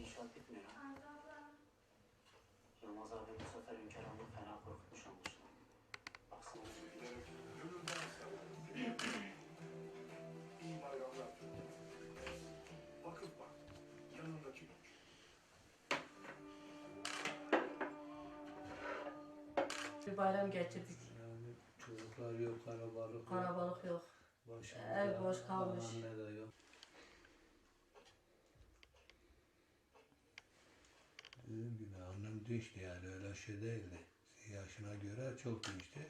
İnşaat bitmiyor ha? Yılmaz abi bu sefer Hünkar Hanım'ı fena korkutmuş anlaşılan. Baksana. İyi bayramlar. Bakın bak, yanındaki güç. Bir bayram geçirdik. Yani çocuklar yok, karabalık yok. Karabalık yok. Başımızda Ev boş kalmış. Anne de yok. Dinçti yani öyle şey değildi. Yaşına göre çok dinçti.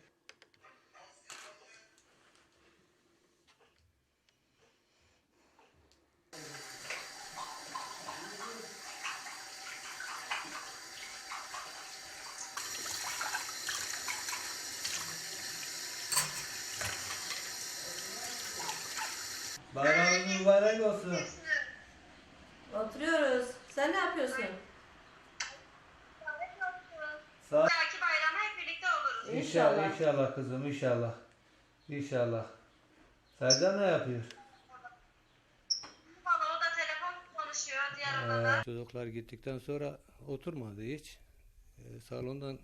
Bayramın mübarek olsun. Oturuyoruz. Sen ne yapıyorsun? İnşallah, kızım, inşallah. İnşallah. Sercan ne yapıyor? Valla o da telefon konuşuyor diğer odada. Çocuklar gittikten sonra oturmadı hiç. Ee, salondan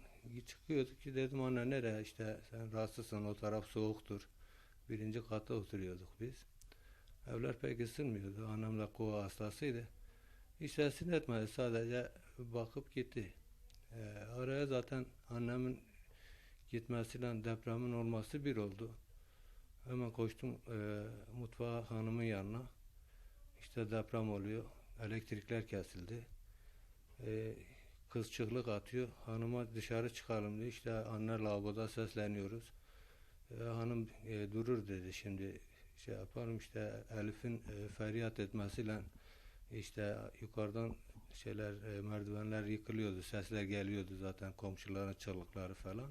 çıkıyorduk ki dedim anne nereye işte sen rahatsızsın o taraf soğuktur. Birinci katta oturuyorduk biz. Evler pek ısınmıyordu. Annem de kova hastasıydı. Hiç sesini etmedi sadece bakıp gitti. Ee, araya zaten annemin gitmesiyle depremin olması bir oldu. Hemen koştum e, mutfağa hanımın yanına. İşte deprem oluyor. Elektrikler kesildi. Ee, kız çığlık atıyor. Hanıma dışarı çıkalım diye. İşte anne lavaboda sesleniyoruz. Ee, hanım e, durur dedi şimdi şey yapalım işte Elif'in e, feryat etmesiyle işte yukarıdan şeyler e, merdivenler yıkılıyordu. Sesler geliyordu zaten komşuların çığlıkları falan.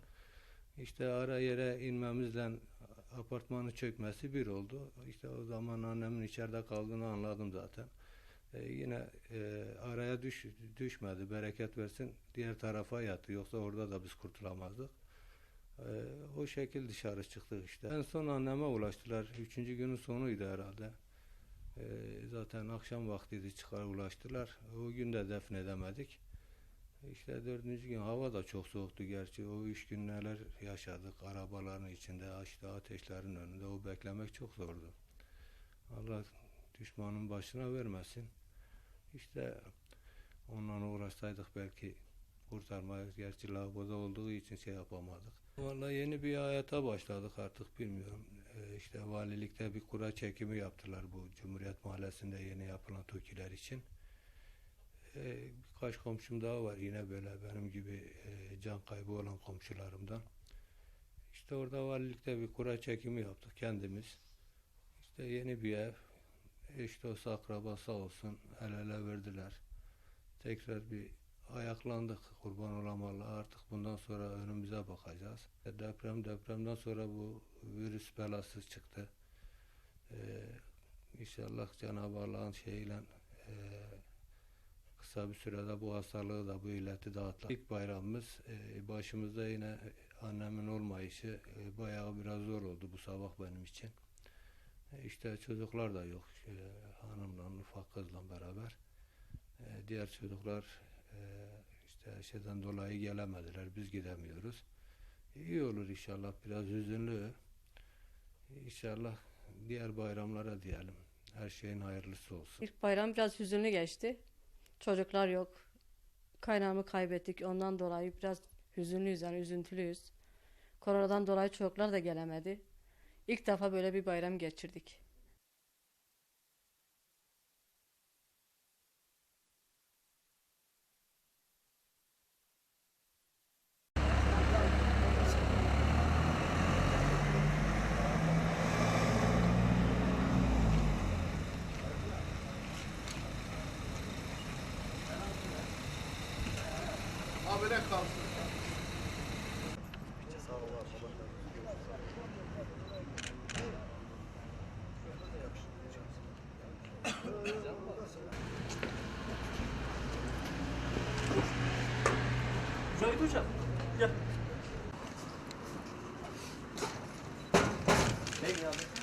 İşte ara yere inmemizle apartmanın çökmesi bir oldu. İşte o zaman annemin içeride kaldığını anladım zaten. E, yine e, araya düş, düşmedi. Bereket versin. Diğer tarafa yattı. Yoksa orada da biz kurtulamazdık. E, o şekil dışarı çıktık işte. En son anneme ulaştılar. Üçüncü günün sonuydu herhalde. E, zaten akşam vaktiydi çıkar ulaştılar. O gün de defnedemedik. İşte dördüncü gün hava da çok soğuktu gerçi. O üç gün neler yaşadık. Arabaların içinde, işte ateşlerin önünde. O beklemek çok zordu. Allah düşmanın başına vermesin. İşte onunla uğraşsaydık belki kurtarmayız. Gerçi lavaboda olduğu için şey yapamadık. Vallahi yeni bir hayata başladık artık bilmiyorum. Ee, işte valilikte bir kura çekimi yaptılar bu Cumhuriyet Mahallesi'nde yeni yapılan TOKİ'ler için. Birkaç komşum daha var yine böyle benim gibi e, can kaybı olan komşularımdan. İşte orada valilikte bir kura çekimi yaptık kendimiz. İşte yeni bir ev. Eş dost akraba sağ olsun el ele verdiler. Tekrar bir ayaklandık kurban olan Allah. Artık bundan sonra önümüze bakacağız. E, Deprem depremden sonra bu virüs belası çıktı. Ee, inşallah Cenab-ı Allah'ın şeyiyle e, kısa bir sürede bu hastalığı da bu illeti dağıtlar. İlk bayramımız e, başımızda yine annemin olmayışı e, bayağı biraz zor oldu bu sabah benim için. E, işte çocuklar da yok. E, hanımla ufak kızla beraber. E, diğer çocuklar işte şeyden dolayı gelemediler. Biz gidemiyoruz. İyi olur inşallah. Biraz hüzünlü. İnşallah diğer bayramlara diyelim. Her şeyin hayırlısı olsun. İlk bayram biraz hüzünlü geçti. Çocuklar yok. Kaynağımı kaybettik. Ondan dolayı biraz hüzünlüyüz yani üzüntülüyüz. Koronadan dolayı çocuklar da gelemedi. İlk defa böyle bir bayram geçirdik. Kalsın. Cahit Hocam gel. Ne abi?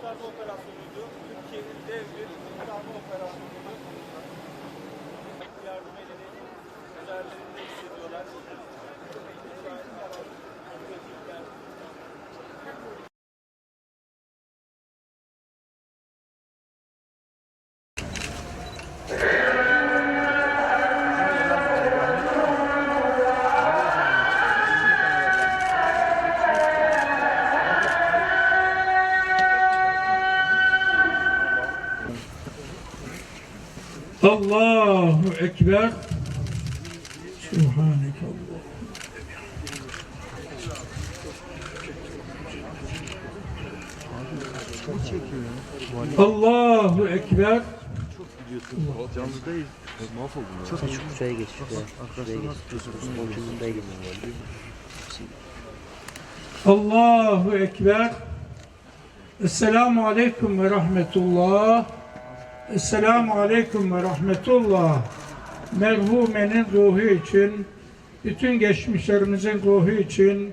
kurtarma operasyonuydu. Türkiye'nin dev bir kurtarma operasyonuydu. Yardım elini üzerlerinde hissediyorlar. Allahu Ekber. Subhaneke Allah. Allahu Ekber. Şuraya geç şuraya. Şuraya geç. Komşunun geç. Allahu Ekber. Esselamu Aleyküm ve Rahmetullah. Esselamu Aleyküm ve Rahmetullah. Merhumenin ruhu için, bütün geçmişlerimizin ruhu için,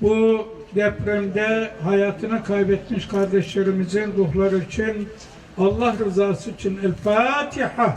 bu depremde hayatını kaybetmiş kardeşlerimizin ruhları için, Allah rızası için El Fatiha.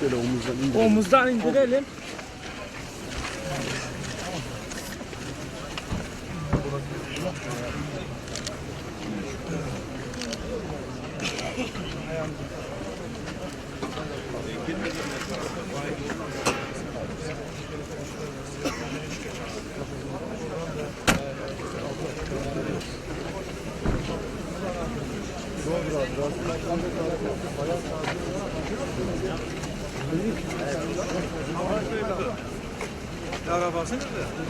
Şöyle omuzdan indir. Omuzdan indirelim. 생각돼.